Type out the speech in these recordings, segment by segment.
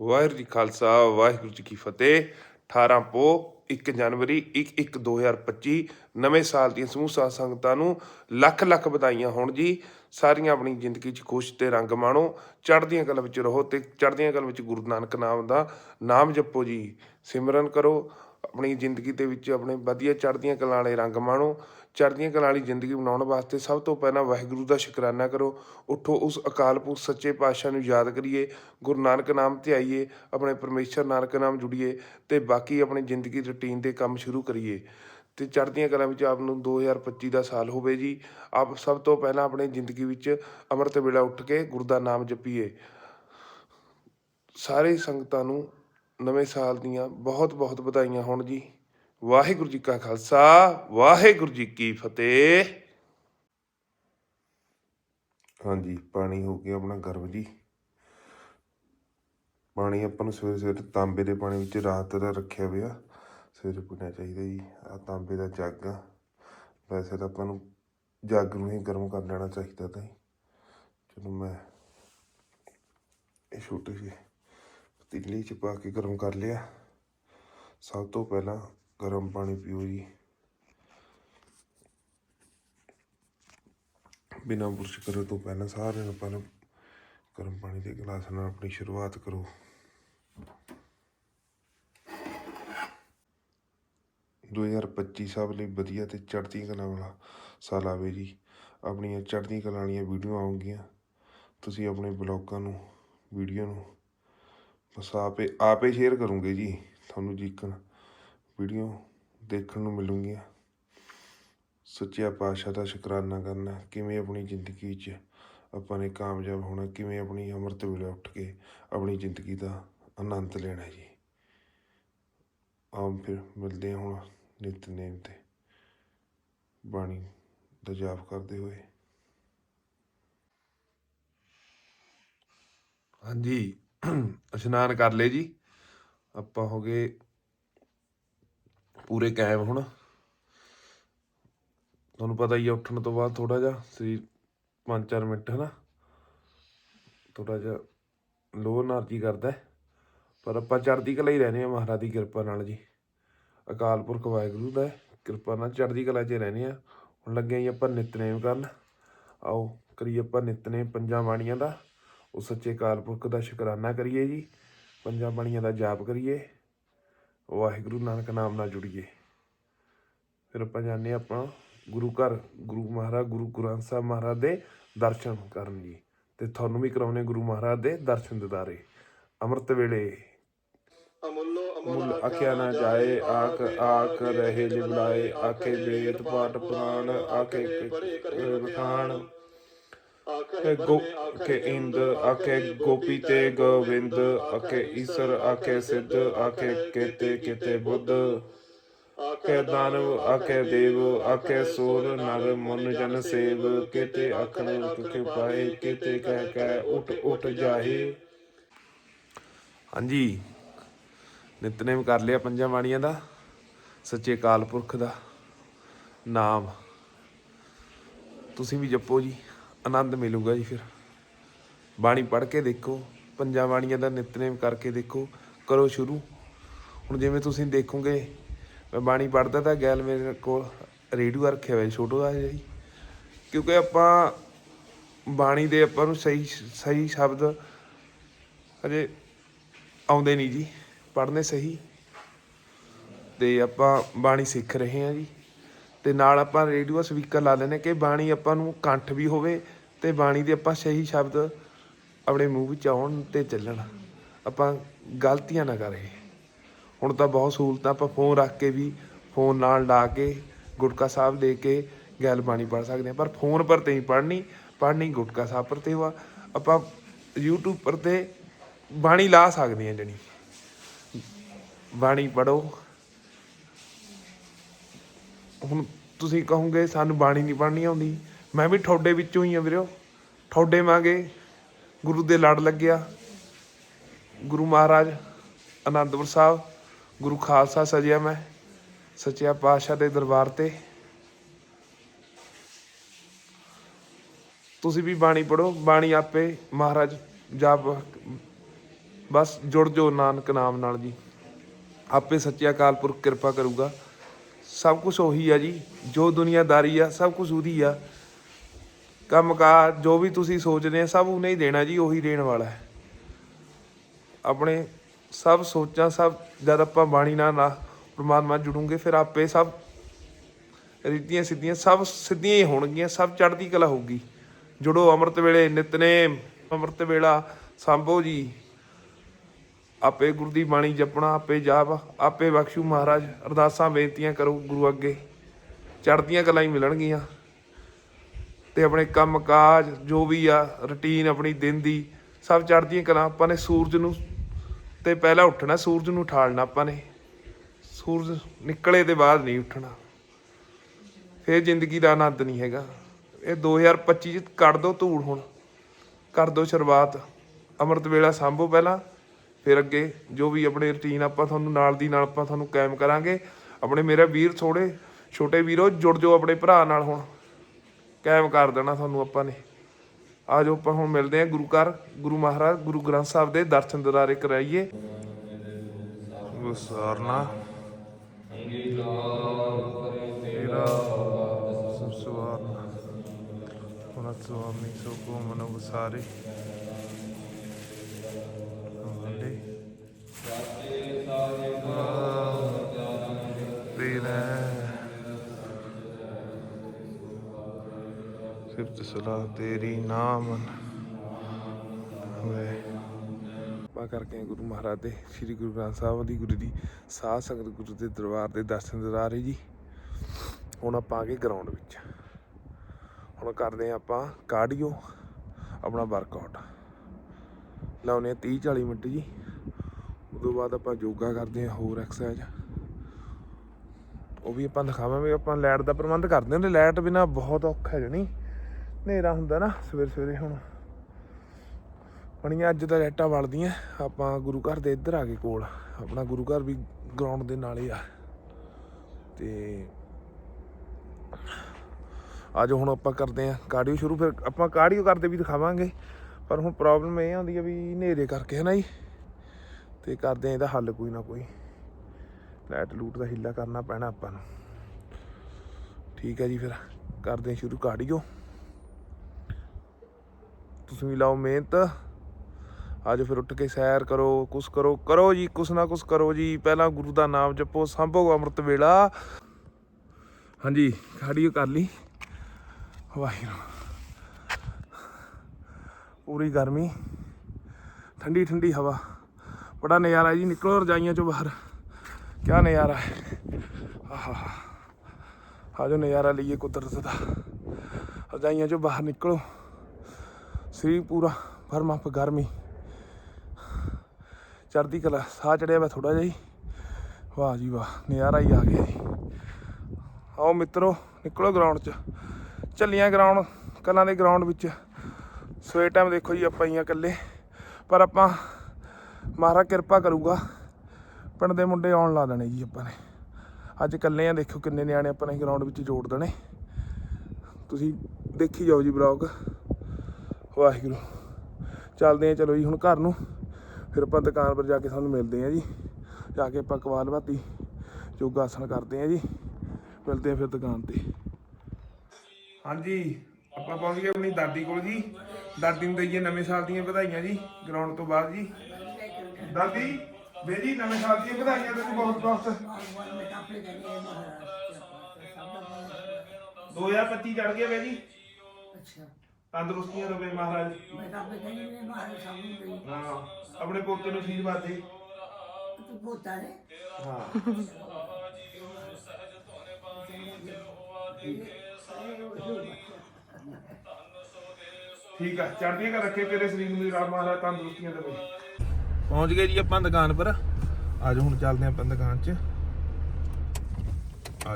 ਵਾਹਿਗੁਰੂ ਜੀ ਖਾਲਸਾ, ਵਾਹਿਗੁਰੂ ਜੀ ਕੀ ਫਤਿਹ। 18 ਪੋ 1 ਜਨਵਰੀ 1 1 2025 ਨਵੇਂ ਸਾਲ ਦੀਆਂ ਸਮੂਹ ਸਾਧ ਸੰਗਤਾਂ ਨੂੰ ਲੱਖ ਲੱਖ ਵਧਾਈਆਂ ਹੋਣ ਜੀ। ਸਾਰੀਆਂ ਆਪਣੀ ਜ਼ਿੰਦਗੀ 'ਚ ਖੁਸ਼ ਤੇ ਰੰਗ ਮਾਣੋ। ਚੜ੍ਹਦੀਆਂ ਕਲਾਂ ਵਿੱਚ ਰਹੋ ਤੇ ਚੜ੍ਹਦੀਆਂ ਕਲਾਂ ਵਿੱਚ ਗੁਰੂ ਨਾਨਕ ਨਾਮ ਦਾ ਨਾਮ ਜਪੋ ਜੀ। ਸਿਮਰਨ ਕਰੋ, ਆਪਣੀ ਜ਼ਿੰਦਗੀ ਦੇ ਵਿੱਚ ਆਪਣੇ ਵਧੀਆ ਚੜ੍ਹਦੀਆਂ ਕਲਾਂ ਵਾਲੇ ਰੰਗ ਮਾਣੋ। ਚੜ੍ਹਦੀਆਂ ਕਲਾਂ ਵਾਲੀ ਜ਼ਿੰਦਗੀ ਬਣਾਉਣ ਵਾਸਤੇ ਸਭ ਤੋਂ ਪਹਿਲਾਂ ਵਾਹਿਗੁਰੂ ਦਾ ਸ਼ੁਕਰਾਨਾ ਕਰੋ। ਉੱਠੋ ਉਸ ਅਕਾਲ ਪੁਰਖ ਸੱਚੇ ਪਾਤਸ਼ਾਹ ਨੂੰ ਯਾਦ ਕਰੀਏ। ਗੁਰੂ ਨਾਨਕ ਨਾਮ ਧਿਆਈਏ, ਆਪਣੇ ਪਰਮੇਸ਼ਰ ਨਾਨਕ ਨਾਮ ਜੁੜੀਏ ਤੇ ਬਾਕੀ ਆਪਣੀ ਜ਼ਿੰਦਗੀ ਰੁਟੀਨ ਦੇ ਕੰਮ ਸ਼ੁਰੂ ਕਰੀਏ। ਤੇ ਚੜ੍ਹਦੀਆਂ ਕਲਾਂ ਵਿੱਚ ਆਪ ਨੂੰ 2025 ਦਾ ਸਾਲ ਹੋਵੇ ਜੀ। ਆਪ ਸਭ ਤੋਂ ਪਹਿਲਾਂ ਆਪਣੀ ਜ਼ਿੰਦਗੀ ਵਿੱਚ ਅੰਮ੍ਰਿਤ ਵੇਲਾ ਉੱਠ ਕੇ ਗੁਰੂ ਦਾ ਨਾਮ ਜਪੀਏ। ਸਾਰੇ ਸੰਗਤਾਂ ਨੂੰ ਨਵੇਂ ਸਾਲ ਦੀਆਂ ਬਹੁਤ ਬਹੁਤ ਵਧਾਈਆਂ ਹੋਣ ਜੀ। ਵਾਹਿਗੁਰੂ ਜੀ ਕਾ ਖਾਲਸਾ, ਵਾਹਿਗੁਰੂ ਜੀ ਕੀ ਫਤਿਹ। ਹਾਂਜੀ, ਪਾਣੀ ਹੋ ਗਿਆ ਆਪਣਾ ਗਰਮ ਜੀ। ਪਾਣੀ ਆਪਾਂ ਨੂੰ ਸਵੇਰੇ ਸਵੇਰੇ ਤਾਂਬੇ ਦੇ ਪਾਣੀ ਵਿੱਚ ਰਾਤ ਦਾ ਰੱਖਿਆ ਹੋਇਆ ਸਵੇਰੇ ਪੀਣਾ ਚਾਹੀਦਾ ਜੀ, ਆ ਤਾਂਬੇ ਦਾ ਜੱਗ ਆ। ਵੈਸੇ ਤਾਂ ਆਪਾਂ ਨੂੰ ਜੱਗ ਨੂੰ ਹੀ ਗਰਮ ਕਰ ਲੈਣਾ ਚਾਹੀਦਾ ਤਾਂ ਜੀ ਚਲੋ ਮੈਂ ਇਹ ਛੋਟੇ ਜਿਹੇ ਪਤੀਲੇ 'ਚ ਪਾ ਕੇ ਗਰਮ ਕਰ ਲਿਆ। ਸਭ ਤੋਂ ਪਹਿਲਾਂ ਗਰਮ ਪਾਣੀ ਪੀਓ ਜੀ। ਬਿਨਾਂ ਬੁਰਸ਼ ਕਰੇ ਤੋਂ ਪਹਿਲਾਂ ਸਾਰਿਆਂ ਨੂੰ ਪਹਿਲਾਂ ਗਰਮ ਪਾਣੀ ਦੇ ਗਲਾਸ ਨਾਲ ਆਪਣੀ ਸ਼ੁਰੂਆਤ ਕਰੋ। ਦੋ ਹਜ਼ਾਰ ਪੱਚੀ ਸਭ ਲਈ ਵਧੀਆ ਤੇ ਚੜ੍ਹਦੀ ਕਲਾ ਵਾਲਾ ਸਾਲ ਆਵੇ ਜੀ। ਆਪਣੀਆਂ ਚੜ੍ਹਦੀ ਕਲਾ ਵਾਲੀਆਂ ਵੀਡੀਓ ਆਉਣਗੀਆਂ। ਤੁਸੀਂ ਆਪਣੇ ਬਲੌਗਾਂ ਨੂੰ, ਵੀਡੀਓ ਨੂੰ ਬਸ ਆਪੇ ਆਪੇ ਸ਼ੇਅਰ ਕਰੂੰਗੇ ਜੀ। ਤੁਹਾਨੂੰ ਜੀਕਣ ਵੀਡੀਓ ਦੇਖਣ ਨੂੰ ਮਿਲੂਗੀਆਂ ਸੱਚਿਆ ਪਾਤਸ਼ਾਹ ਦਾ ਸ਼ੁਕਰਾਨਾ ਕਰਨਾ ਕਿਵੇਂ ਆਪਣੀ ਜ਼ਿੰਦਗੀ 'ਚ ਆਪਾਂ ਨੇ ਕਾਮਯਾਬ ਹੋਣਾ, ਕਿਵੇਂ ਆਪਣੀ ਅੰਮ੍ਰਿਤ ਵੇਲੇ ਉੱਠ ਕੇ ਆਪਣੀ ਜ਼ਿੰਦਗੀ ਦਾ ਆਨੰਦ ਲੈਣਾ ਜੀ। ਆਮ ਫਿਰ ਮਿਲਦੇ ਹਾਂ ਹੁਣ ਨਿਤਨੇਮ ਤੇ। ਬਾਣੀ ਦਾ ਜਾਪ ਕਰਦੇ ਹੋਏ। ਹਾਂਜੀ ਇਸ਼ਨਾਨ ਕਰ ਲਏ ਜੀ। ਆਪਾਂ ਹੋ ਗਏ ਪੂਰੇ ਕਾਇਮ ਹੁਣ। ਤੁਹਾਨੂੰ ਪਤਾ ਹੀ ਆ ਉੱਠਣ ਤੋਂ ਬਾਅਦ ਥੋੜਾ ਜਿਹਾ ਸਰੀਰ 5-4 ਮਿੰਟ, ਹਨਾ? ਥੋੜਾ ਜਿਹਾ ਲੋ એનર્ਜੀ ਕਰਦਾ ਪਰ ਆਪਾਂ ਚੜ੍ਹਦੀ ਕਲਾ ਹੀ ਰਹਿੰਦੇ ਆ ਮਹਾਰਾਜ ਦੀ ਕਿਰਪਾ ਨਾਲ ਜੀ। ਅਕਾਲ ਪੁਰਖ ਵਾਹਿਗੁਰੂ ਦਾ ਕਿਰਪਾ ਨਾਲ ਚੜ੍ਹਦੀ ਕਲਾ 'ਚ ਰਹਿੰਦੇ ਆ ਹੁਣ ਲੱਗੇ ਜੀ ਆਪਾਂ ਨਿਤਨੇਮ ਕਰਨ। ਆਓ ਕਰੀਏ ਆਪਾਂ ਨਿਤਨੇਮ ਪੰਜਾਂ ਬਾਣੀਆਂ ਦਾ। ਉਹ ਸੱਚੇ ਅਕਾਲ ਪੁਰਖ ਦਾ ਸ਼ੁਕਰਾਨਾ ਕਰੀਏ ਜੀ। ਪੰਜਾਂ ਬਾਣੀਆਂ ਦਾ ਜਾਪ ਕਰੀਏ। ਵਾਹਿਗੁਰੂ ਨਾਨਕ ਨਾਮ ਨਾਲ ਜੁੜੀਏ ਫਿਰ ਆਪਾਂ ਹਾਂ ਆਪਾਂ ਗੁਰੂ ਘਰ ਗੁਰੂ ਮਹਾਰਾਜ ਗੁਰੂ ਗ੍ਰੰਥ ਸਾਹਿਬ ਮਹਾਰਾਜ ਦੇ ਦਰਸ਼ਨ ਕਰਨ ਜੀ। ਤੇ ਤੁਹਾਨੂੰ ਵੀ ਕਰਾਉਣੇ ਗੁਰੂ ਮਹਾਰਾਜ ਦੇ ਦਰਸ਼ਨ ਦਿਦਾਰੇ। ਅੰਮ੍ਰਿਤ ਵੇਲੇ ਅਮੁੱਲੋ ਮੁੱਲ ਆਖਿਆ ਨਾ ਜਾਏ ਆਖ ਆਖ ਰਹੇ ਲਿਬਲਾਏ ਆਖੇ ਵੇਦ ਪਾਠ ਪੁਰਾਣ ਆਖੇ ਬਖਾਨ ਆਖੇ ਗੋ ਆਖੇ ਇੰਦ ਆਖੇ ਗੋਪੀ ਤੇ ਗੋਵਿੰਦ ਆਖੇ ਈਸ਼ਰ ਆਖੇ ਸਿੱਧ ਆਖੇ ਕੇਤੇ ਕੇਤੇ ਬੁੱਧ ਆਖੇ ਦਾਨਵ ਆਖੇ ਦੇਵ ਆਖੇ ਸੂਰ ਨਰ ਮਨ ਜਨ ਸੇਵ ਕੇਤੇ ਆਖਣ ਤੁਕੇ ਪਾਏ ਕੇਤੇ ਕਹਿ ਕਹਿ ਉਠ ਉਠ ਜਾਹੇ। ਹਾਂਜੀ। ਨਿਤਨੇਮ ਕਰ ਲਿਆ ਪੰਜਾਂ ਬਾਣੀਆਂ ਦਾ। ਸੱਚੇ ਅਕਾਲ ਪੁਰਖ ਦਾ। ਨਾਮ। ਤੁਸੀਂ ਵੀ ਜਪੋ ਜੀ। ਆਨੰਦ ਮਿਲੂਗਾ ਜੀ ਫਿਰ। ਬਾਣੀ ਪੜ੍ਹ ਕੇ ਦੇਖੋ, ਪੰਜਾਂ ਬਾਣੀਆਂ ਦਾ ਨਿਤਨੇਮ ਕਰਕੇ ਦੇਖੋ, ਕਰੋ ਸ਼ੁਰੂ। ਹੁਣ ਜਿਵੇਂ ਤੁਸੀਂ ਦੇਖੋਗੇ, ਮੈਂ ਬਾਣੀ ਪੜ੍ਹਦਾ ਤਾਂ ਗੈਲ ਮੇਰੇ ਕੋਲ ਰੇਡੀਓ ਰੱਖਿਆ ਹੋਇਆ ਛੋਟੋ ਜਿਹਾ ਜੀ। ਕਿਉਂਕਿ ਆਪਾਂ ਬਾਣੀ ਦੇ ਆਪਾਂ ਨੂੰ ਸਹੀ ਸਹੀ ਸ਼ਬਦ ਹਜੇ ਆਉਂਦੇ ਨਹੀਂ ਜੀ, ਪੜ੍ਹਨੇ ਸਹੀ। ਤੇ ਆਪਾਂ ਬਾਣੀ ਸਿੱਖ ਰਹੇ ਹਾਂ ਜੀ। ਤੇ ਨਾਲ ਆਪਾਂ ਰੇਡੀਓ ਸਪੀਕਰ ਲਾ ਲੈਨੇ ਕਿ ਬਾਣੀ ਆਪਾਂ ਨੂੰ ਕੰਠ ਵੀ ਹੋਵੇ ਤੇ ਬਾਣੀ ਦੇ ਆਪਾਂ ਸਹੀ ਸ਼ਬਦ ਆਪਣੇ ਮੂੰਹ ਵਿੱਚ ਆਉਣ ਤੇ ਚੱਲਣ। ਆਪਾਂ ਗਲਤੀਆਂ ਨਾ ਕਰੇ ਹੁਣ ਤਾਂ ਬਹੁਤ ਸਹੂਲਤਾਂ ਆਪਾਂ ਫੋਨ ਰੱਖ ਕੇ ਵੀ ਫੋਨ ਨਾਲ ਲਾ ਕੇ, ਗੁਟਕਾ ਸਾਹਿਬ ਲੈ ਕੇ ਗੈਲ ਬਾਣੀ ਪੜ੍ਹ ਸਕਦੇ ਹਾਂ। ਪਰ ਫੋਨ ਪਰ ਤੇ ਹੀ ਪੜ੍ਹਨੀ ਪੜ੍ਹਨੀ ਗੁਟਕਾ ਸਾਹਿਬ ਪਰ ਤੇ ਵਾ। ਆਪਾਂ YouTube ਪਰ ਤੇ ਬਾਣੀ ਲਾ ਸਕਦੇ ਹਾਂ ਜਣੀ। ਬਾਣੀ ਪੜੋ ਹੁਣ ਤੁਸੀਂ ਕਹੋਗੇ ਸਾਨੂੰ ਬਾਣੀ ਨਹੀਂ ਪੜ੍ਹਨੀ ਆਉਂਦੀ। ਮੈਂ ਵੀ ਤੁਹਾਡੇ ਵਿੱਚੋਂ ਹੀ ਆ ਵੀਰੋ। ਤੁਹਾਡੇ ਵਾਂਗੇ ਗੁਰੂ ਦੇ ਲੜ ਲੱਗਿਆ। ਗੁਰੂ ਮਹਾਰਾਜ, ਅਨੰਦਪੁਰ ਸਾਹਿਬ, ਗੁਰੂ ਖਾਲਸਾ ਸਜਿਆ ਮੈਂ ਸੱਚਿਆ ਪਾਤਸ਼ਾਹ ਦੇ ਦਰਬਾਰ ਤੇ। ਤੁਸੀਂ ਵੀ ਬਾਣੀ ਪੜੋ ਬਾਣੀ ਆਪੇ ਮਹਾਰਾਜ ਜਾਪ, ਬਸ ਜੁੜ ਜੋ ਨਾਨਕ ਨਾਮ ਨਾਲ ਜੀ। ਆਪੇ ਸੱਚਿਆ ਅਕਾਲ ਪੁਰਖ ਕਿਰਪਾ ਕਰੂਗਾ। ਸਭ ਕੁਝ ਉਹੀ ਆ ਜੀ, ਜੋ ਦੁਨੀਆਦਾਰੀ ਆ, ਸਭ ਕੁਝ ਉਹਦੀ ਆ। ਕੰਮਕਾਰ ਜੋ ਵੀ ਤੁਸੀਂ ਸੋਚਦੇ ਆ, ਸਭ ਉਹਨੇ ਹੀ ਦੇਣਾ ਜੀ, ਉਹੀ ਦੇਣ ਵਾਲਾ ਹੈ। ਆਪਣੇ ਸਭ ਸੋਚਾਂ, ਸਭ ਜਦ ਆਪਾਂ ਬਾਣੀ ਨਾਲ ਨਾ ਪਰਮਾਤਮਾ ਜੁੜੂਗੇ, ਫਿਰ ਆਪੇ ਸਭ ਰੀਤੀਆਂ ਸਿੱਧੀਆਂ, ਸਭ ਸਿੱਧੀਆਂ ਹੀ ਹੋਣਗੀਆਂ, ਸਭ ਚੜ੍ਹਦੀ ਕਲਾ ਹੋਊਗੀ। ਜੁੜੋ ਅੰਮ੍ਰਿਤ ਵੇਲੇ, ਨਿਤਨੇਮ, ਅੰਮ੍ਰਿਤ ਵੇਲਾ, ਸੰਭੋ ਜੀ। ਆਪੇ ਗੁਰੂ ਦੀ ਬਾਣੀ ਜਪਣਾ, ਆਪੇ ਜਾਪ, ਆਪੇ ਬਖਸ਼ੂ ਮਹਾਰਾਜ। ਅਰਦਾਸਾਂ, ਬੇਨਤੀਆਂ ਕਰੋ ਗੁਰੂ ਅੱਗੇ। ਚੜ੍ਹਦੀਆਂ ਕਲਾ ਹੀ ਮਿਲਣਗੀਆਂ। ਤੇ ਆਪਣੇ ਕੰਮ ਕਾਜ ਜੋ ਵੀ ਆ ਰੁਟੀਨ ਆਪਣੀ ਦਿਨ ਦੀ, ਸਭ ਚੜ੍ਹਦੀਆਂ ਕਲਾਂ ਆਪਾਂ ਨੇ ਸੂਰਜ ਨੂੰ, ਤੇ ਪਹਿਲਾਂ ਉੱਠਣਾ, ਸੂਰਜ ਨੂੰ ਠਾਲਣਾ ਆਪਾਂ ਨੇ। ਸੂਰਜ ਨਿਕਲੇ ਦੇ ਬਾਅਦ ਨਹੀਂ ਉੱਠਣਾ। ਫੇਰ ਜ਼ਿੰਦਗੀ ਦਾ ਆਨੰਦ ਨਹੀਂ ਹੈਗਾ। ਇਹ 2025 ਚ ਕੱਢ ਦੋ ਧੂੜ ਹੁਣ। ਕਰ ਦੋ ਸ਼ੁਰੂਆਤ। ਅੰਮ੍ਰਿਤ ਵੇਲਾ ਸੰਭੋ ਪਹਿਲਾਂ, ਫਿਰ ਅੱਗੇ ਜੋ ਵੀ ਆਪਣੇ ਰੁਟੀਨ ਆਪਾਂ ਤੁਹਾਨੂੰ ਨਾਲ ਦੀ ਨਾਲ ਆਪਾਂ ਤੁਹਾਨੂੰ ਕਾਇਮ ਕਰਾਂਗੇ। ਆਪਣੇ ਮੇਰਾ ਵੀਰ ਥੋੜੇ ਛੋਟੇ ਵੀਰੋ, ਜੁੜ ਜਾਓ ਆਪਣੇ ਭਰਾ ਨਾਲ ਹੁਣ। ਕਾਇਮ ਕਰ ਦੇਣਾ ਤੁਹਾਨੂੰ ਆਪਾਂ ਨੇ। ਆ ਜਾਓ ਆਪਾਂ ਹੁਣ ਮਿਲਦੇ ਹਾਂ ਗੁਰੂ ਘਰ ਗੁਰੂ ਮਹਾਰਾਜ ਗੁਰੂ ਗ੍ਰੰਥ ਸਾਹਿਬ ਦੇ ਦਰਸ਼ਨ ਦਿਦਾਰੇ ਕਰਾਈਏ। ਗੁਸਾਰਨਾ ਤੇਰਾ ਸੁਸਵਾਰਨਾ ਹੁਣ ਸੁਆਮੀ ਸੋ ਕੋ ਮਨੋ ਵਸਾਰੇ। ਵੰਡੇ ਤੇਰਾ ਸਿਫਤ ਸਲਾਹ ਤੇਰੀ ਨਾਮ ਵੇ ਪਾ ਕਰਕੇ ਗੁਰੂ ਮਹਾਰਾਜ ਦੇ ਸ੍ਰੀ ਗੁਰੂ ਗ੍ਰੰਥ ਸਾਹਿਬ ਦੀ ਗੁਰੂ ਦੀ ਸਾਧ ਸੰਗਤ ਗੁਰੂ ਦੇ ਦਰਬਾਰ ਦੇ ਦਰਸ਼ਨ ਦਿਦਾਰ ਰਹੇ ਜੀ। ਹੁਣ ਆਪਾਂ ਆ ਗਏ ਗਰਾਊਂਡ ਵਿੱਚ। ਹੁਣ ਕਰਦੇ ਹਾਂ ਆਪਾਂ ਕਾਰਡੀਓ ਆਪਣਾ ਵਰਕਆਊਟ ਲਾਉਨੇ 30 40 ਮਿੰਟ ਜੀ। ਉਦੋਂ ਬਾਅਦ ਆਪਾਂ ਯੋਗਾ ਕਰਦੇ ਹਾਂ, ਹੋਰ ਐਕਸਰਸਾਈਜ਼ ਉਹ ਵੀ ਆਪਾਂ ਦਿਖਾਵਾਂਗੇ, ਆਪਾਂ ਲਾਈਟ ਦਾ ਪ੍ਰਬੰਧ ਕਰਦੇ ਹੁੰਦੇ ਲਾਈਟ ਬਿਨਾ ਬਹੁਤ ਔਖਾ ਹੈ ਜਣੀ ਹਨੇਰਾ ਹੁੰਦਾ ਨਾ ਸਵੇਰੇ ਸਵੇਰੇ ਹੁਣ। ਬਣੀਆਂ ਅੱਜ ਤਾਂ ਲਾਈਟਾਂ ਵਲਦੀਆਂ, ਆਪਾਂ ਗੁਰੂ ਘਰ ਦੇ ਇੱਧਰ ਆ ਗਏ ਕੋਲ। ਆਪਣਾ ਗੁਰੂ ਘਰ ਵੀ ਗਰਾਊਂਡ ਦੇ ਨਾਲ ਹੀ ਆ। ਤੇ ਅੱਜ ਹੁਣ ਆਪਾਂ ਕਰਦੇ ਆ ਕਾਰਡੀਓ ਸ਼ੁਰੂ, ਫਿਰ ਆਪਾਂ ਕਾਰਡੀਓ ਕਰਦੇ ਵੀ ਦਿਖਾਵਾਂਗੇ। ਪਰ ਹੁਣ ਪ੍ਰੋਬਲਮ ਇਹ ਆਉਂਦੀ ਆ ਵੀ ਹਨੇਰੇ ਕਰਕੇ ਹੈ ਨਾ ਜੀ। ਤੇ ਕਰਦੇ ਆ ਇਹਦਾ ਹੱਲ ਕੋਈ ਨਾ ਕੋਈ। ਲਾਈਟ ਲੂਟ ਦਾ ਹਿੱਲਾ ਕਰਨਾ ਪੈਣਾ ਆਪਾਂ ਨੂੰ। ਠੀਕ ਹੈ ਜੀ ਫਿਰ, ਕਰਦੇ ਆ ਸ਼ੁਰੂ ਕਾਰਡੀਓ ਤੁਸੀਂ ਵੀ ਲਾਓ ਮਿਹਨਤ। ਅੱਜ ਫਿਰ ਉੱਠ ਕੇ ਸੈਰ ਕਰੋ, ਕੁਛ ਕਰੋ ਕਰੋ ਜੀ, ਕੁਛ ਨਾ ਕੁਛ ਕਰੋ ਜੀ। ਪਹਿਲਾਂ ਗੁਰੂ ਦਾ ਨਾਮ ਜਪੋ, ਸੰਭੋ ਅੰਮ੍ਰਿਤ ਵੇਲਾ। ਹਾਂਜੀ ਕਾਰਡੀਓ ਕਰ ਲਈ। ਵਾਹਿਗੁਰੂ। ਪੂਰੀ ਗਰਮੀ। ਠੰਡੀ ਠੰਡੀ ਹਵਾ। ਬੜਾ ਨਜ਼ਾਰਾ ਜੀ, ਨਿਕਲੋ ਰਜਾਈਆਂ ਚੋਂ ਬਾਹਰ। ਕਿਆ ਨਜ਼ਾਰਾ ਹੈ। ਆਹਾ। ਆਜੋ ਨਜ਼ਾਰਾ ਲਈਏ ਕੁਦਰਤ ਦਾ। ਰਜਾਈਆਂ ਚੋਂ ਬਾਹਰ ਨਿਕਲੋ। ਸਰੀਰ ਪੂਰਾ ਭਰਮਾ ਪ ਗਰਮੀ। ਚੜ੍ਹਦੀ ਕਲਾ, ਸਾਹ ਚੜਿਆ ਵਾ ਥੋੜਾ ਜਿਹਾ ਹੀ। ਵਾਹ ਜੀ ਵਾਹ, ਨਜ਼ਾਰਾ ਹੀ ਆ ਗਿਆ ਜੀ। ਆਓ ਮਿੱਤਰੋ, ਨਿਕਲੋ ਗਰਾਊਂਡ 'ਚ। ਚੱਲੀਆਂ ਗਰਾਊਂਡ ਕਲਾਂ ਦੇ ਗਰਾਊਂਡ ਵਿੱਚ। ਸਵੇਰ ਟਾਈਮ ਦੇਖੋ ਜੀ, ਆਪਾਂ ਹੀ ਆ ਇਕੱਲੇ। ਪਰ ਆਪਾਂ ਮਹਾਰਾ ਕਿਰਪਾ ਕਰੂਗਾ। ਪਿੰਡ ਦੇ ਮੁੰਡੇ ਆਉਣ ਲਾ ਦੇਣੇ ਜੀ ਆਪਾਂ ਨੇ। ਅੱਜ ਇਕੱਲੇ ਆ ਦੇਖੋ ਕਿੰਨੇ ਨਿਆਣੇ ਆਪਾਂ ਨੇ ਗਰਾਊਂਡ ਵਿੱਚ ਜੋੜ ਦੇਣੇ। ਤੁਸੀਂ ਦੇਖੀ ਜਾਓ ਜੀ ਬਲੌਗ। ਵਾਹਿਗੁਰੂ। ਚੱਲਦੇ ਆ ਚਲੋ ਜੀ ਹੁਣ ਘਰ ਨੂੰ। ਫਿਰ ਆਪਾਂ ਦੁਕਾਨ ਪਰ ਜਾ ਕੇ ਤੁਹਾਨੂੰ ਮਿਲਦੇ ਆ ਜੀ। ਜਾ ਕੇ ਆਪਾਂ ਕਵਾਲ ਭਾਤੀ ਯੋਗਾ ਆਸਣ ਕਰਦੇ ਆ ਜੀ। ਮਿਲਦੇ ਆ ਫਿਰ ਦੁਕਾਨ ਤੇ। ਹਾਂਜੀ ਆਪਾਂ ਪਹੁੰਚ ਗਏ ਆਪਣੀ ਦਾਦੀ ਕੋਲ ਜੀ। ਦਾਦੀ ਨੂੰ ਦਈਏ ਨਵੇਂ ਸਾਲ ਦੀਆਂ ਵਧਾਈਆਂ ਜੀ ਗਰਾਊਂਡ ਤੋਂ ਬਾਅਦ ਜੀ। ਦਾਦੀ ਬੇਜੀ ਨਵੇਂ ਸਾਲ ਦੀਆਂ ਵਧਾਈਆਂ ਤੁਹਾਨੂੰ ਬਹੁਤ ਬਹੁਤ। 2025 ਚੜ ਗਿਆ ਬੇਜੀ ਤੰਦਰੁਸਤੀਆਂ ਰਵੇ ਮਹਾਰਾਜ। ਹਾਂ ਆਪਣੇ ਪੋਤੇ ਨੂੰ ਅਸ਼ੀਰਵਾਦ ਦੇ। ਹਾਂ। ਠੀਕ ਆ ਚੜ੍ਹਦੀਆਂ ਕਰ ਰੱਖੇ ਤੇਰੇ ਸਰੀਰ ਨੂੰ ਰਾਮ ਮਹਾਰਾਜ ਤੰਦਰੁਸਤੀਆਂ ਦੇਵੇ। ਪਹੁੰਚ ਗਏ ਜੀ ਆਪਾਂ ਦੁਕਾਨ ਪਰ। ਅੱਜ ਹੁਣ ਚੱਲਦੇ ਹਾਂ ਆਪਾਂ ਦੁਕਾਨ 'ਚ। ਆ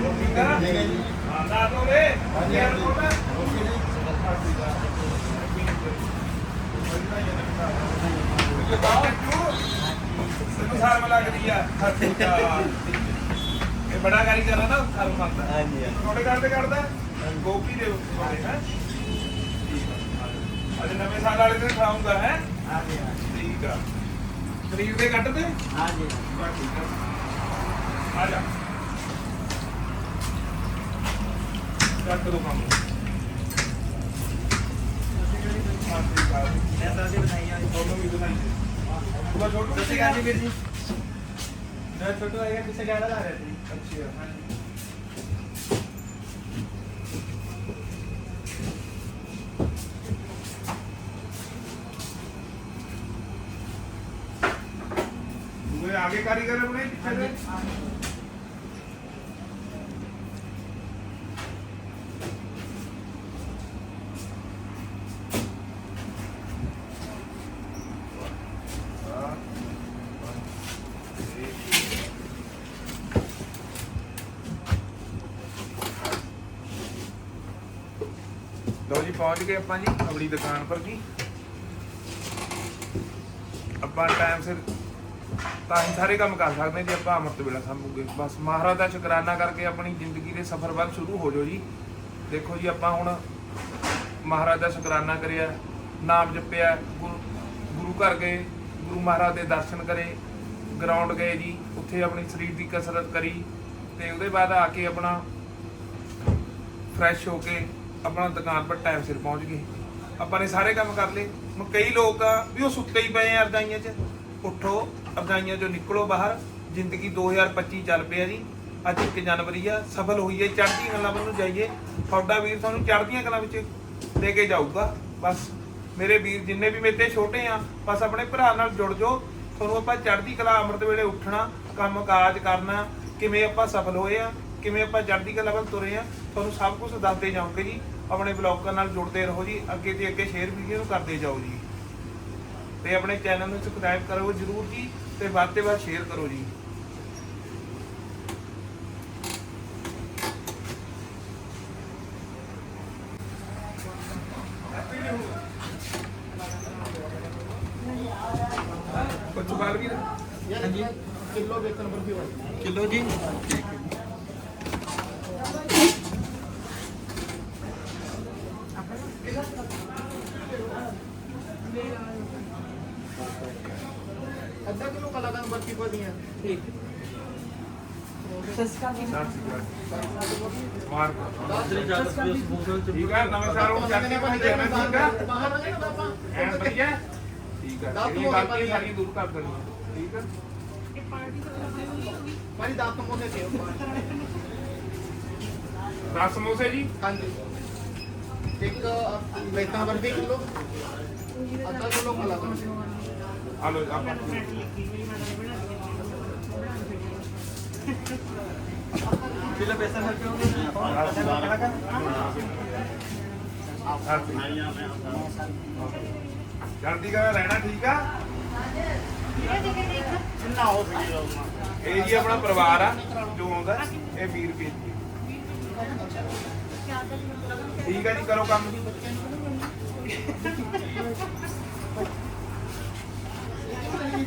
ਜੀ ਠੀਕ ਆ ਇਹ ਬੜਾ ਕਾਰੀਗਰ ਆ ਨਾ ਸਰਮ ਮੰਨਦਾ ਹਾਂਜੀ ਤੁਹਾਡੇ ਘਰ ਤੇ ਕੱਢਦਾ ਗੋਪੀ ਦੇ ਉੱਤੇ ਹੈ ਅੱਜ ਨਵੇਂ ਸਾਲ ਵਾਲੇ ਦਿਨ ਖਾਊਂਗਾ ਹੈ ਹਾਂਜੀ ਠੀਕ ਆ ਸਰੀਰ ਦੇ ਕੱਟ ਤੇ ਹਾਂਜੀ ਆ ਜਾ ਕੱਟ ਦੋ ਕੰਮ ਮੈਂ ਤਾਂ ਜੀ ਬਣਾਈ ਆ ਦੋਨੋਂ ਵੀ ਬਣਾਈ ਤੂੰ ਛੋਟੂ ਸਤਿ ਸ਼੍ਰੀ ਅਕਾਲ ਜੀ ਵੀਰ ਜੀ ਮੈਂ ਛੋਟੂ ਆਏਗਾ ਪਿੱਛੇ ਗਾੜਾ ਲਾ ਰਿਹਾ ਸੀ ਅੱਛਾ ਹਾਂਜੀ ਤੂੰ ਆਗੇ ਕਾਰੀਗਰ ਬਣੇ ਪਿੱਛੇ ਦੇ ਲਓ ਜੀ ਪਹੁੰਚ ਗਏ ਆਪਾਂ ਜੀ, ਆਪਣੀ ਦੁਕਾਨ ਪਰ ਜੀ। ਆਪਾਂ ਟਾਈਮ ਸਿਰ ਤਾਂ ਹੀ ਸਾਰੇ ਕੰਮ ਕਰ ਸਕਦੇ ਹਾਂ ਜੇ, ਆਪਾਂ ਅੰਮ੍ਰਿਤ ਵੇਲਾ ਸੰਭੂਗੇ ਬਸ ਮਹਾਰਾਜ ਦਾ ਸ਼ੁਕਰਾਨਾ ਕਰਕੇ ਆਪਣੀ ਜ਼ਿੰਦਗੀ ਦੇ ਸਫ਼ਰ ਵੱਲ ਸ਼ੁਰੂ ਹੋ ਜਾਓ ਜੀ। ਦੇਖੋ ਜੀ, ਆਪਾਂ ਹੁਣ ਮਹਾਰਾਜ ਦਾ ਸ਼ੁਕਰਾਨਾ ਕਰਿਆ, ਨਾਮ ਜਪਿਆ, ਗੁਰੂ ਗੁਰੂ ਘਰ ਗਏ, ਗੁਰੂ ਮਹਾਰਾਜ ਦੇ ਦਰਸ਼ਨ ਕਰੇ ਗਰਾਊਂਡ ਗਏ ਜੀ, ਉੱਥੇ ਆਪਣੀ ਸਰੀਰ ਦੀ ਕਸਰਤ ਕਰੀ ਤੇ ਉਹਦੇ ਬਾਅਦ ਆ ਕੇ ਆਪਣਾ ਫਰੈਸ਼ ਹੋ ਕੇ ਆਪਣਾ ਦੁਕਾਨ ਪਰ ਟਾਈਮ ਸਿਰ ਪਹੁੰਚ ਗਏ। ਆਪਾਂ ਨੇ ਸਾਰੇ ਕੰਮ ਕਰ ਲਏ। ਹੁਣ ਕਈ ਲੋਕ ਆ ਵੀ ਉਹ ਸੁੱਤੇ ਹੀ ਪਏ ਆ ਅਰਦਾਈਆਂ 'ਚ। ਉੱਠੋ, ਅਰਦਾਈਆਂ 'ਚੋਂ ਨਿਕਲੋ ਬਾਹਰ। ਜ਼ਿੰਦਗੀ 2025 ਚੱਲ ਪਿਆ ਜੀ। ਅੱਜ 1 ਜਨਵਰੀ ਆ, ਸਫਲ ਹੋਈਏ ਚੜ੍ਹਦੀਆਂ ਗੱਲਾਂ ਵੱਲ ਨੂੰ ਜਾਈਏ। ਤੁਹਾਡਾ ਵੀਰ ਤੁਹਾਨੂੰ ਚੜ੍ਹਦੀਆਂ ਗੱਲਾਂ ਵਿੱਚ ਲੈ ਕੇ ਜਾਊਗਾ। ਬਸ ਮੇਰੇ ਵੀਰ ਜਿੰਨੇ ਵੀ ਮੇਰੇ ਛੋਟੇ ਆ, ਬਸ ਆਪਣੇ ਭਰਾ ਨਾਲ ਜੁੜ ਜਾਓ। ਤੁਹਾਨੂੰ ਆਪਾਂ ਚੜ੍ਹਦੀ ਕਲਾ ਅੰਮ੍ਰਿਤ ਵੇਲੇ ਉੱਠਣਾ, ਕੰਮ ਕਾਜ ਕਰਨਾ, ਕਿਵੇਂ ਆਪਾਂ ਸਫਲ ਹੋਏ ਆ, ਕਿਵੇਂ ਆਪਾਂ ਚੜ੍ਹਦੀ ਕਲਾ ਵੱਲ ਤੁਰੇ ਆ। ਤੁਹਾਨੂੰ ਸਭ ਕੁਝ ਦੱਸਦੇ ਜਾਵਾਂਗੇ ਜੀ। ਆਪਣੇ ਬਲੌਗਾਂ ਨਾਲ ਜੁੜਦੇ ਰਹੋ ਜੀ। ਅੱਗੇ ਤੇ ਅੱਗੇ ਸ਼ੇਅਰ ਵੀਡੀਓ ਨੂੰ ਕਰਦੇ ਜਾਓ ਜੀ। ਤੇ ਆਪਣੇ ਚੈਨਲ ਨੂੰ ਸਬਸਕ੍ਰਾਈਬ ਕਰੋ ਜਰੂਰ ਜੀ ਤੇ ਵੱਧ ਤੇ ਵੱਧ ਸ਼ੇਅਰ ਕਰੋ ਜੀ। ਕੁਝ ਬਾਲ ਵੀ ਹਾਂਜੀ ਕਿਲੋ ਵੇਚਣ ਬਰਫੀ ਵਾਲੀ ਕਿਲੋ ਜੀ ਕਿਲੋ ਕਲਾਕੰਦ ਬਰਫੀ ਪਾਦੀਆਂ ਠੀਕ ਮਾਰ ਦਸ ਚਾਰ ਰੁਪਏ ਸਮੋਸੇ ਚ ਠੀਕ ਹੈ ਨਵੇਂ ਸਾਲ ਨੂੰ ਚੱਕ ਕੇ ਭਾਈ ਜਾਣਾ ਠੀਕ ਆ ਬਾਹਰ ਆ ਗਏ ਨਾ ਆਪਾਂ ਐਨ ਵਧੀਆ ਠੀਕ ਆ ਦਸ ਇਹ ਹੋ ਗਏ ਗਲਤੀ ਭਾਈ। ਸਾਰੀ ਦੂਰ ਕਰ ਦੇਣੀ ਠੀਕ ਆ ਭਾਈ ਦਾਤ ਤੋਂ ਮੋਨੇ ਤੇ 10 ਸਮੋਸੇ ਜੀ ਹਾਂਜੀ ਇੱਕ ਵੇਚਣ ਬਰਫੀ ਕਿਲੋ ਜਲਦੀ ਕਰ ਰਹਿਣਾ ਠੀਕ ਆ ਨਾ ਹੋ ਸਕੇ ਇਹ ਜੀ ਆਪਣਾ ਪਰਿਵਾਰ ਆ ਜੋ ਆਉਂਦਾ ਇਹ ਵੀਰ ਰੁਪਏ ਠੀਕ ਆ ਜੀ ਕਰੋ ਕੰਮ ਉਹ ਵੀ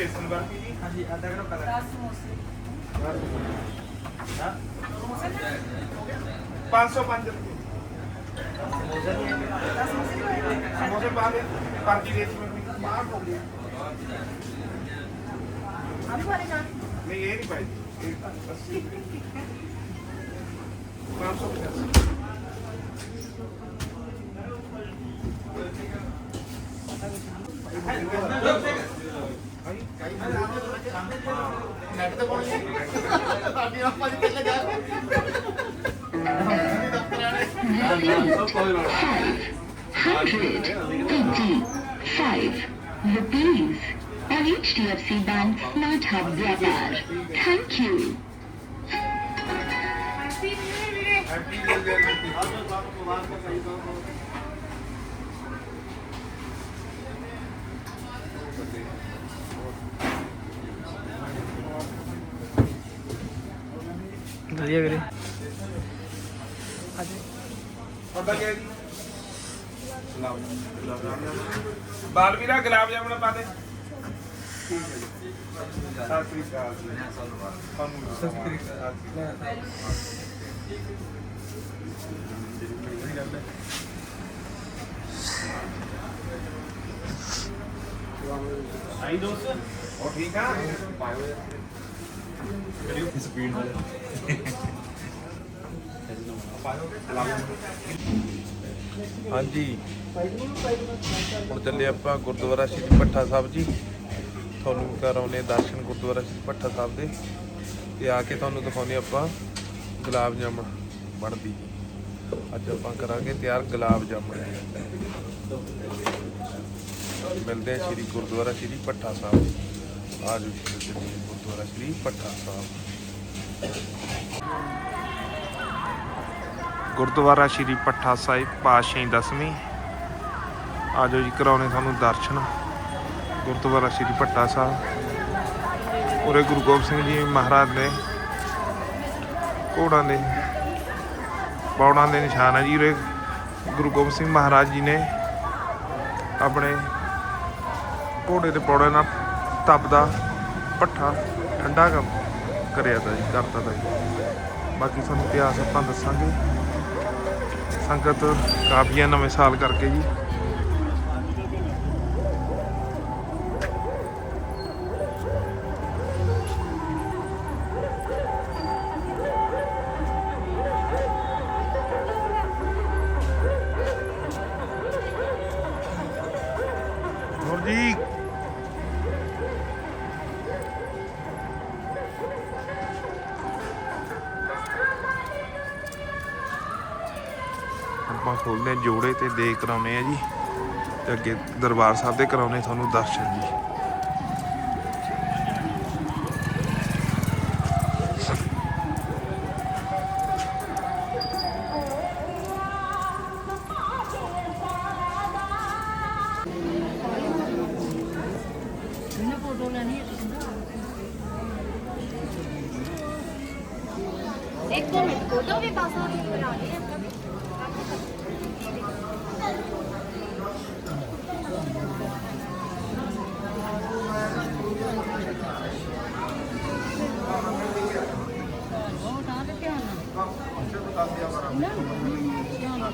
ਬੇਸਨ ਬਰਫੀ ਜੀ ਹਾਂਜੀ ਆਧਾ ਕਿਲੋ ਕਲਾਕਰ 505 ਰੁਪਏ ਸਮੋਸੇ? ਸਮੋਸੇ ਪਾ ਦੇ ਪਾਰਟੀ ਦੇ ਵਿੱਚ ਬਾਹਰ ਹੋ ਗਿਆ ਨਹੀਂ ਇਹ ਨਹੀਂ ਪਾਈ। ਇਹ 80 ਰੁਪਏ 550 maganda po Five, the ang palit talaga. Hundred, fifty, five not on brother. Thank you. ਵਧੀਆ ਵੀਰੇ। ਬਾਲ ਵੀਰਾ ਗੁਲਾਬ ਜਾਮਣ ਪਾ ਦੇ। ਸਤਿ ਸ੍ਰੀ ਅਕਾਲ। ਜੀ ਤੁਹਾਨੂੰ ਸਤਿ ਸ੍ਰੀ ਅਕਾਲ ਆਈ ਦੋਸਤ। ਉਹ ਠੀਕ ਆ ਸਪੀਡ ਨਾਲ ਹਾਂਜੀ। ਹੁਣ ਚੱਲੇ ਆਪਾਂ ਗੁਰਦੁਆਰਾ ਸ਼੍ਰੀ ਭੱਠਾ ਸਾਹਿਬ ਜੀ। ਤੁਹਾਨੂੰ ਕਰਾਉਨੇ ਦਰਸ਼ਨ ਗੁਰਦੁਆਰਾ ਸ਼੍ਰੀ ਭੱਠਾ ਸਾਹਿਬ ਦੇ। ਤੇ ਆ ਕੇ ਤੁਹਾਨੂੰ ਦਿਖਾਉਨੇ ਆਪਾਂ ਗੁਲਾਬ ਜਾਮਣ ਬਣਦੀ। ਅੱਜ ਆਪਾਂ ਕਰਾਂਗੇ ਤਿਆਰ ਗੁਲਾਬ ਜਾਮਣ ਮਿਲਦੇ ਆ ਸ਼੍ਰੀ ਗੁਰਦੁਆਰਾ ਸ਼੍ਰੀ ਭੱਠਾ ਸਾਹਿਬ। ਆਜੋ ਜੀ ਚੱਲੀਏ ਗੁਰਦੁਆਰਾ ਸ਼੍ਰੀ ਭੱਠਾ ਸਾਹਿਬ। ਗੁਰਦੁਆਰਾ ਸ਼੍ਰੀ ਪੱਠਾ ਸਾਹਿਬ, ਪਾਤਸ਼ਾਹੀ ਦਸਵੀਂ। ਆਜੋ ਜੀ, ਕਰਾਉਣੇ ਤੁਹਾਨੂੰ ਦਰਸ਼ਨ। ਗੁਰਦੁਆਰਾ ਸ਼੍ਰੀ ਪੱਟਾ ਸਾਹਿਬ। ਉਰੇ ਗੁਰੂ ਗੋਬਿੰਦ ਸਿੰਘ ਜੀ ਮਹਾਰਾਜ ਨੇ ਘੋੜਾਂ ਦੇ, ਪੌੜਾਂ ਦੇ ਨਿਸ਼ਾਨ ਹੈ ਜੀ ਉਰੇ। ਗੁਰੂ ਗੋਬਿੰਦ ਸਿੰਘ ਮਹਾਰਾਜ ਜੀ ਨੇ ਆਪਣੇ ਘੋੜੇ ਦੇ ਪੌੜਾਂ ਨਾਲ ਤਪਦਾ, ਭੱਠਾ, ਠੰਡਾ ਕੰਮ ਕਰਿਆ ਤਾ ਜੀ, ਕਰਤਾ ਤਾ ਜੀ। ਬਾਕੀ ਤੁਹਾਨੂੰ ਇਤਿਹਾਸ ਆਪਾਂ ਦੱਸਾਂਗੇ। ਸੰਗਤ ਕਾਫੀ ਨਵੇਂ ਸਾਲ ਕਰਕੇ ਜੀ। ਆਪਾਂ ਖੋਲਦੇ ਹਾਂ, ਜੋੜੇ ਤੇ ਦੇ ਕਰਾਉਨੇ ਆ ਜੀ। ਤੇ ਅੱਗੇ ਦਰਬਾਰ ਸਾਹਿਬ ਦੇ ਕਰਾਉਨੇ ਤੁਹਾਨੂੰ ਦਰਸ਼ਨ ਜੀ।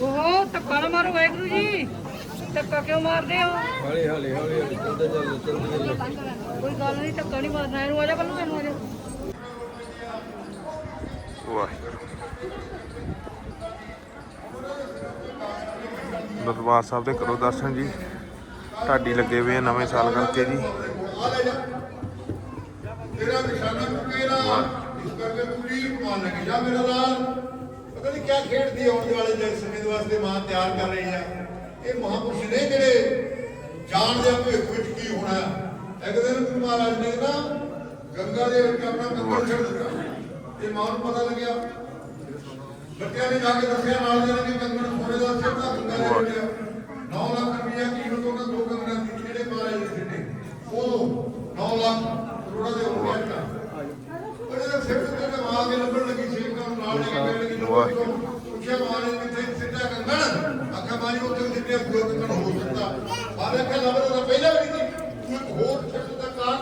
ਉਹ ਧੱਕਾ ਨਾ ਮਾਰੋ ਵਾਹਿਗੁਰੂ ਜੀ ਧੱਕਾ ਕਿਉਂ ਮਾਰਦੇ ਹੋ? ਹੌਲੀ ਹੌਲੀ ਹੌਲੀ ਹੌਲੀ ਚੱਲਦੇ ਚੱਲਦੇ ਚੱਲਦੇ ਚੱਲਦੇ। ਕੋਈ ਗੱਲ ਨਹੀਂ ਧੱਕਾ ਨਹੀਂ ਮਾਰਨਾ ਇਹਨੂੰ ਆ ਜਾ ਬੱਲੂ ਇਹਨੂੰ ਆ ਜਾ। ਵਾਹਿਗੁਰੂ। ਦਰਬਾਰ ਸਾਹਿਬ ਦੇ ਕਰੋ ਦਰਸ਼ਨ ਜੀ। ਢਾਡੀ ਲੱਗੇ ਹੋਏ ਆ ਨਵੇਂ ਸਾਲ ਕਰਕੇ ਜੀ। ਤੇਰਾ ਨਿਸ਼ਾਨਾ ਚੁੱਕੇਗਾ ਇਸ ਕਰਕੇ ਤੂੰ ਰੀਲ ਕਮਾਨ ਲੱਗੀ। ਜਾ ਮੇਰਾ ਲਾਲ। ਪਤਾ ਨਹੀਂ ਕਿਆ ਖੇਡਦੀ ਆਉਣ ਦੇ ਵਾਲੇ ਜਿਹੜੇ ਸਮੇਂ ਦੇ ਵਾਸਤੇ ਮਾਂ ਤਿਆਰ ਕਰ ਰਹੀ ਹੈ ਇਹ ਮਹਾਪੁਰਸ਼ ਨੇ ਜਿਹੜੇ ਜਾਣਦੇ ਆ ਭਵਿੱਖ ਵਿੱਚ ਕੀ ਹੋਣਾ ਹੈ। ਇੱਕ ਦਿਨ ਗੁਰੂ ਮਹਾਰਾਜ ਨੇ ਨਾ ਗੰਗਾ ਦੇ ਵਿੱਚ ਆਪਣਾ ਕੰਗਣ ਛੱਡ ਦਿੱਤਾ ਤੇ ਮਾਂ ਨੂੰ ਪਤਾ ਲੱਗਿਆ ਬੱਚਿਆਂ ਨੇ ਜਾ ਕੇ ਦੱਸਿਆ ਨਾਲ ਦੇ ਨੇ ਕਿ ਕੰਗਣ ਸੋਨੇ ਦਾ ਸਿੱਧਾ ਗੰਗਾ ਦੇ ਵਿੱਚ 9 ਲੱਖ ਰੁਪਇਆ ਕੀਮਤ ਉਹਨਾਂ ਦੋ ਕੰਗਣਾਂ ਦੀ ਜਿਹੜੇ ਮਹਾਰਾਜ ਨੇ ਸਿੱਟੇ ਉਹ 9 ਲੱਖ ਕਰੋੜਾਂ ਦੇ ਹੋ ਗਿਆ ਉਹਦੇ ਸਿਰ ਤੇ ਮਾਂ ਕੇ ਲੱਭਣ ਲੱਗੀ ਸੇਵਕਾਂ ਨੂੰ ਨਾਲ ਲੈ ਕੇ ਕਿ ਵਾਹ। ਪੁੱਛਿਆ ਮਾਰੇ ਕਿੱਥੇ ਸਿੱਧਾ ਕੰਗਣ ਆਖਾ ਮਾਰੀ ਉੱਥੇ ਜਿੱਤੇ ਦੋ ਕੰਗਣ ਹੋ ਸਕਦਾ ਬਾਬੇ ਕਹ ਲਵਰ ਦਾ ਪਹਿਲਾਂ ਵੀ ਨਹੀਂ। ਇੱਕ ਹੋਰ ਛੱਡ ਦਾ ਕਾਰ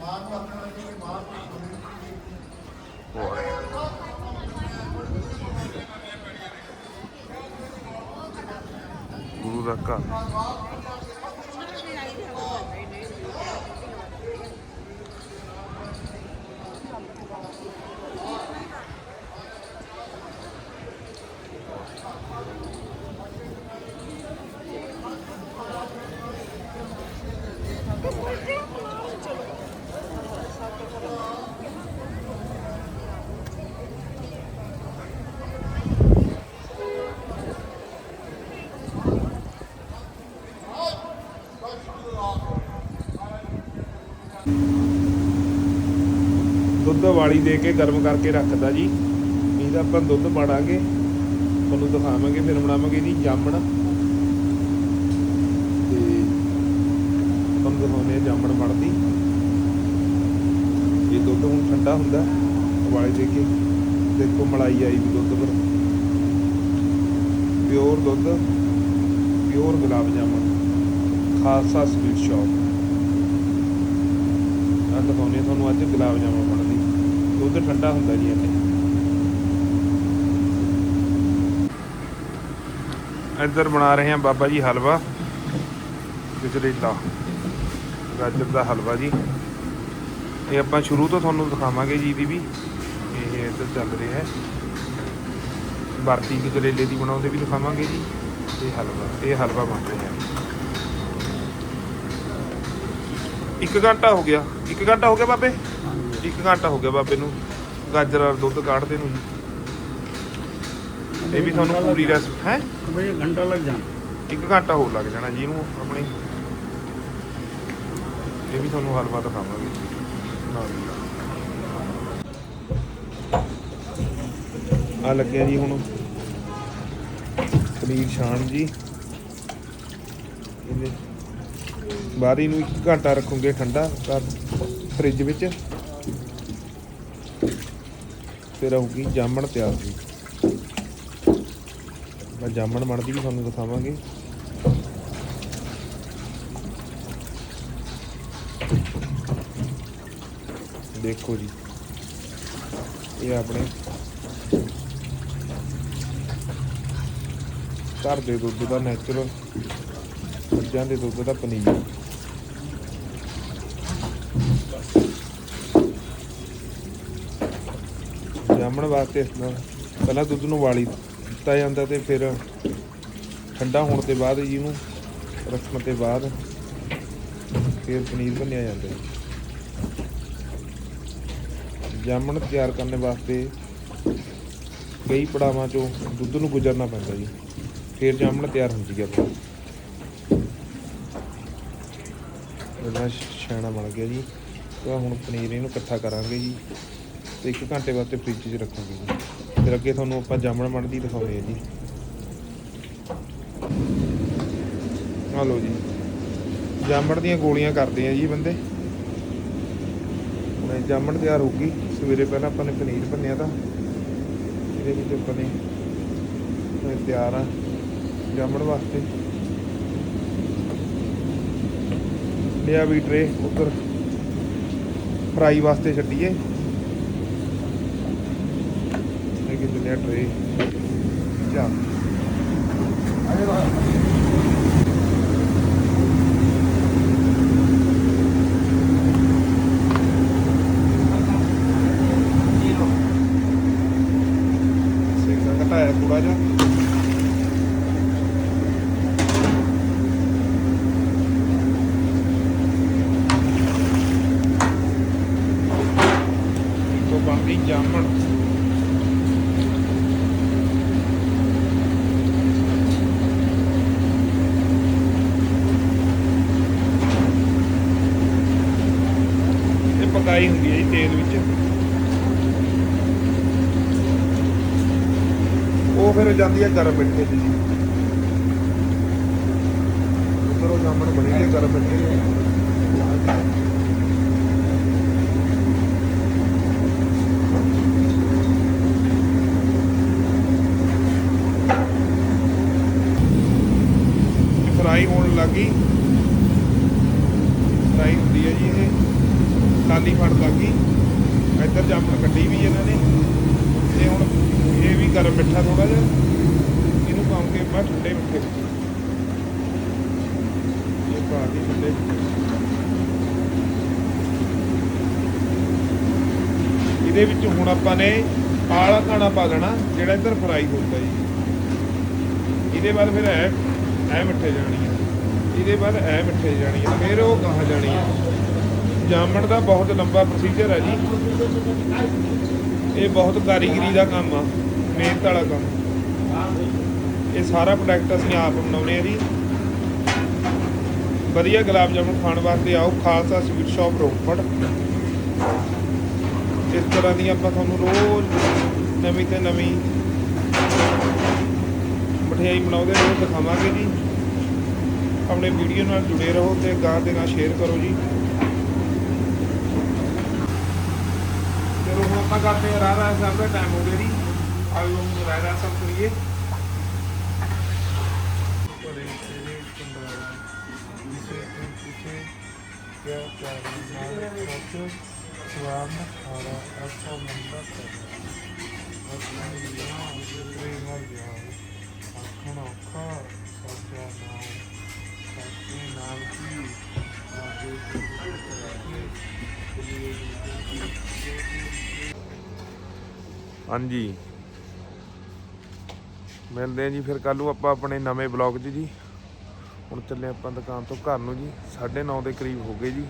ਮਾਂ ਨੂੰ ਆਖਣਾ ਕਿ ਮਾਂ ਗੁਰੂ ਦਾ ਘਰ। ਦੁੱਧ ਦੇ ਕੇ ਗਰਮ ਕਰਕੇ ਰੱਖਦਾ ਜੀ। ਇਹਦਾ ਆਪਾਂ ਦੁੱਧ ਪਾੜਾਂਗੇ ਤੁਹਾਨੂੰ ਦਿਖਾਵਾਂਗੇ, ਫਿਰ ਬਣਾਵਾਂਗੇ ਇਹਦੀ ਜਾਮਣ। ਤੇ ਤੁਹਾਨੂੰ ਦਿਖਾਉਂਦੇ ਆ ਜਾਮਣ ਬਣਦੀ। ਇਹ ਦੁੱਧ ਹੁਣ ਠੰਡਾ ਹੁੰਦਾ ਵਾਲੀ ਦੇ ਕੇ। ਦੇਖੋ ਮਲਾਈ ਆਈ ਵੀ ਦੁੱਧ ਪਰ। ਪਿਓਰ ਦੁੱਧ, pure gulab jamun, Khalsa sweet shop ਆ ਦਿਖਾਉਂਦੇ ਆ ਤੁਹਾਨੂੰ ਅੱਜ ਗੁਲਾਬ ਜਾਮਣ ਬਣਦੀ। ਦੁੱਧ ਠੰਡਾ ਹੁੰਦਾ ਜੀ ਇੱਥੇ। ਇੱਧਰ ਬਣਾ ਰਹੇ ਆ ਬਾਬਾ ਜੀ ਹਲਵਾ ਗਜਰੇਲਾ ਗਾਜਰ ਦਾ ਹਲਵਾ ਜੀ। ਇਹ ਆਪਾਂ ਸ਼ੁਰੂ ਤੋਂ ਤੁਹਾਨੂੰ ਦਿਖਾਵਾਂਗੇ ਜੀ ਦੀ ਵੀ। ਇਹ ਇੱਧਰ ਚੱਲ ਰਿਹਾ ਹੈ। ਬਰਫੀ ਗਜਰੇਲੇ ਦੀ ਬਣਾਉਂਦੇ ਵੀ ਦਿਖਾਵਾਂਗੇ ਜੀ। ਇਹ ਹਲਵਾ ਇਹ ਹਲਵਾ ਬਣ ਰਿਹਾ ਹੈ। ਇੱਕ ਘੰਟਾ ਹੋ ਗਿਆ, ਇੱਕ ਘੰਟਾ ਹੋ ਗਿਆ ਬਾਬੇ? 1 ਘੰਟਾ ਹੋ ਗਿਆ ਬਾਬੇ ਨੂੰ ਗਾਜਰ ਔਰ ਦੁੱਧ ਕਾੜਦੇ ਨੂੰ ਜੀ। ਇਹ ਵੀ ਤੁਹਾਨੂੰ ਪੂਰੀ ਰੈਸਪੀ ਹੈ? ਬਈ ਘੰਟਾ ਲੱਗ ਜਾਣਾ। 1 ਘੰਟਾ ਹੋਰ ਲੱਗ ਜਾਣਾ ਜੀ ਇਹਨੂੰ ਆਪਣੇ ਇਹ ਵੀ ਤੁਹਾਨੂੰ ਹਲਵਾ ਦਿਖਾਵਾਂਗੇ। ਨਾਲ ਆ ਲੱਗਿਆ ਜੀ ਹੁਣ ਪਨੀਰ ਛਾਣ ਜੀ। ਇਹਦੇ ਬਾਹਰੀ ਨੂੰ ਇੱਕ ਘੰਟਾ ਰੱਖੂਗੇ ਠੰਡਾ ਕਰ ਫ੍ਰਿਜ ਵਿੱਚ। ਤੇ ਰਹੂਗੀ, ਜਾਮਣ ਤਿਆਰ ਜੀ। ਮੈਂ ਜਾਮਣ ਬਣਦੀ ਵੀ ਤੁਹਾਨੂੰ ਦਿਖਾਵਾਂਗੇ। ਦੇਖੋ ਜੀ, ਇਹ ਆਪਣੇ ਘਰ ਦੇ ਦੁੱਧ ਦਾ ਨੈਚੁਰਲ ਮੱਝਾਂ ਦੇ ਦੁੱਧ ਦਾ ਪਨੀਰ। ਜਾਮਣ ਵਾਸਤੇ ਇਸ ਤਰ੍ਹਾਂ ਪਹਿਲਾਂ ਦੁੱਧ ਨੂੰ ਵਾਲੀ ਦਿੱਤਾ ਜਾਂਦਾ ਤੇ ਫਿਰ ਠੰਡਾ ਹੋਣ ਤੋਂ ਬਾਅਦ ਜੀ ਨੂੰ ਰੱਖਣ ਤੋਂ ਬਾਅਦ ਫਿਰ ਪਨੀਰ ਬਣਿਆ ਜਾਂਦਾ ਹੈ। ਜਾਮਣ ਤਿਆਰ ਕਰਨ ਵਾਸਤੇ ਕਈ ਪੜਾਵਾਂ ਚੋਂ ਦੁੱਧ ਨੂੰ ਗੁਜ਼ਰਨਾ ਪੈਂਦਾ ਜੀ। ਫਿਰ ਜਾਮਣ ਤਿਆਰ ਹੁੰਦੀ ਹੈ। ਆਪਣੀ ਇਹਦਾ ਛਾਣਾ ਬਣ ਗਿਆ ਜੀ। ਤਾਂ ਹੁਣ ਪਨੀਰ ਇਹਨੂੰ ਇਕੱਠਾ ਕਰਾਂਗੇ ਜੀ। ਤੇ 1 ਘੰਟੇ ਵਾਸਤੇ ਫ੍ਰਿਜ 'ਚ ਰੱਖਾਂਗੇ ਜੀ। ਫਿਰ ਅੱਗੇ ਤੁਹਾਨੂੰ ਆਪਾਂ ਜਾਮਣ ਬਣਦੀ ਦਿਖਾਉਂਦੇ ਆ ਜੀ। ਆ ਲਓ ਜੀ। ਜਾਮਣ ਦੀਆਂ ਗੋਲੀਆਂ ਕਰਦੇ ਆ ਜੀ ਬੰਦੇ। ਹੁਣ ਜਾਮਣ ਤਿਆਰ ਹੋ ਗਈ। ਸਵੇਰੇ ਪਹਿਲਾਂ ਆਪਾਂ ਨੇ ਪਨੀਰ ਭੰਨਿਆ ਤਾਂ। ਇਹਦੇ ਵਿੱਚ ਆਪਾਂ ਨੇ ਇਹ ਤਿਆਰ ਆ ਜਾਮਣ ਵਾਸਤੇ। ਲਿਆ ਵੀ ਟਰੇ ਉੱਧਰ। ਫਰਾਈ ਵਾਸਤੇ ਛੱਡੀਏ। ਇਹ ਕਿ ਲਿਆ ਟਰੇ ਜਾ ਸੇਕਾ ਘਟਾਇਆ ਥੋੜਾ ਜਿਹਾ। ਤੋਂ ਬਣਦੀ ਜਾਮਣ ਇਹ ਪਕਾਈ ਹੁੰਦੀ ਹੈ ਜੀ ਤੇਲ ਵਿੱਚ ਉਹ ਜਾਂਦੀ ਹੈ ਗਰਮ ਮਿੱਠੇ 'ਚ ਜੀ ਉਧਰੋਂ ਜਾਮਣ ਬਣੀ ਹੈ ਗਰਮ ਮਿੱਠੇ 'ਚ। ਲੱਗ ਗਈ ਇੱਧਰ ਜਾਮਣ ਕੱਢੀ ਵੀ ਇਹਨਾਂ ਨੇ ਤੇ ਹੁਣ ਇਹ ਗਰਮ ਮਿੱਠਾ ਥੋੜਾ ਜਿਹਾ। ਇਹਨੂੰ ਪਾਉਂਗੇ ਮੈਂ ਠੰਡੇ ਮਿੱਠੇ। ਇਹ ਪਾ ਦੀ ਠੰਡੇ ਇਹਦੇ ਵਿੱਚ ਹੁਣ ਆਪਾਂ ਨੇ ਆਲਾ ਖਾਣਾ ਪਾ ਦੇਣਾ, ਜਿਹੜਾ ਇੱਧਰ ਫਰਾਈ ਹੁੰਦਾ ਜੀ। ਇਹਦੇ ਬਾਅਦ ਫਿਰ ਐ ਐ ਮਿੱਠੇ ਜਾਣੀ ਆ। ਇਹਦੇ ਬਾਅਦ ਐ ਮਿੱਠੇ ਜਾਣੀ ਆ। ਫਿਰ ਉਹ ਕਹਾ ਜਾਣੀ ਆ। ਜਾਮਣ ਦਾ ਬਹੁਤ ਲੰਬਾ ਪ੍ਰੋਸੀਜਰ ਹੈ ਜੀ। ਇਹ ਬਹੁਤ ਕਾਰੀਗਰੀ ਦਾ ਕੰਮ ਆ। ਮਿਹਨਤ ਵਾਲਾ ਕੰਮ। ਇਹ ਸਾਰਾ ਪ੍ਰੋਡਕਟ ਅਸੀਂ ਆਪ ਬਣਾਉਨੇ ਆ ਜੀ। ਵਧੀਆ ਗੁਲਾਬ ਜਾਮੁਨ ਖਾਣ ਵਾਸਤੇ ਆਓ, ਖਾਲਸਾ ਸਵੀਟ ਸ਼ਾਪ ਰੋਪੜ। ਇਸ ਤਰ੍ਹਾਂ ਦੀ ਆਪਾਂ ਤੁਹਾਨੂੰ ਰੋਜ਼ ਨਵੀਂ ਤੇ ਨਵੀਂ ਮਠਿਆਈ ਬਣਾਉਂਦੇ ਰਹੋ ਦਿਖਾਵਾਂਗੇ ਜੀ। ਆਪਣੇ ਵੀਡੀਓ ਨਾਲ ਜੁੜੇ ਰਹੋ ਤੇ ਗਾਂ ਦੇ ਨਾਲ ਸ਼ੇਅਰ ਕਰੋ ਜੀ। ਚਲੋ ਹੁਣ ਆਪਾਂ ਕਰਦੇ ਹਾਂ ਰਾਧਾ ਸਾਹਿਬ ਦਾ ਟਾਈਮ ਹੋ ਗਿਆ ਜੀ। ਆਲੂ ਨੂੰ ਰਾਧਾ ਸਾਹਿਬ ਕਰੀਏ ਬੜੇ ਤੇਰੇ ਕੰਦਾਰਾ ਇਸੇ ਤੋਂ ਪੁੱਛੇ ਕਿਆ ਚਾਹੀਦਾ ਸੱਚ ਸਵਾਮ ਖਾਰਾ ਅੱਛਾ ਮੰਦਾ ਕਰ ਅੱਛਾ ਲਿਆ ਉਸੇ ਮਰ ਗਿਆ ਅੱਖਾਂ ਔਖਾ ਸੱਚਾ ਨਾਮ ਸੱਚੇ ਨਾਮ ਕੀ ਆਗੇ ਹਾਂਜੀ। ਮਿਲਦੇ ਆ ਜੀ ਫਿਰ ਕੱਲ ਨੂੰ ਆਪਾਂ ਆਪਣੇ ਨਵੇਂ ਬਲੌਗ 'ਚ ਜੀ। ਹੁਣ ਚੱਲੇ ਆਪਾਂ ਦੁਕਾਨ ਤੋਂ ਘਰ ਨੂੰ ਜੀ। 9:30 ਦੇ ਕਰੀਬ ਹੋ ਗਏ ਜੀ।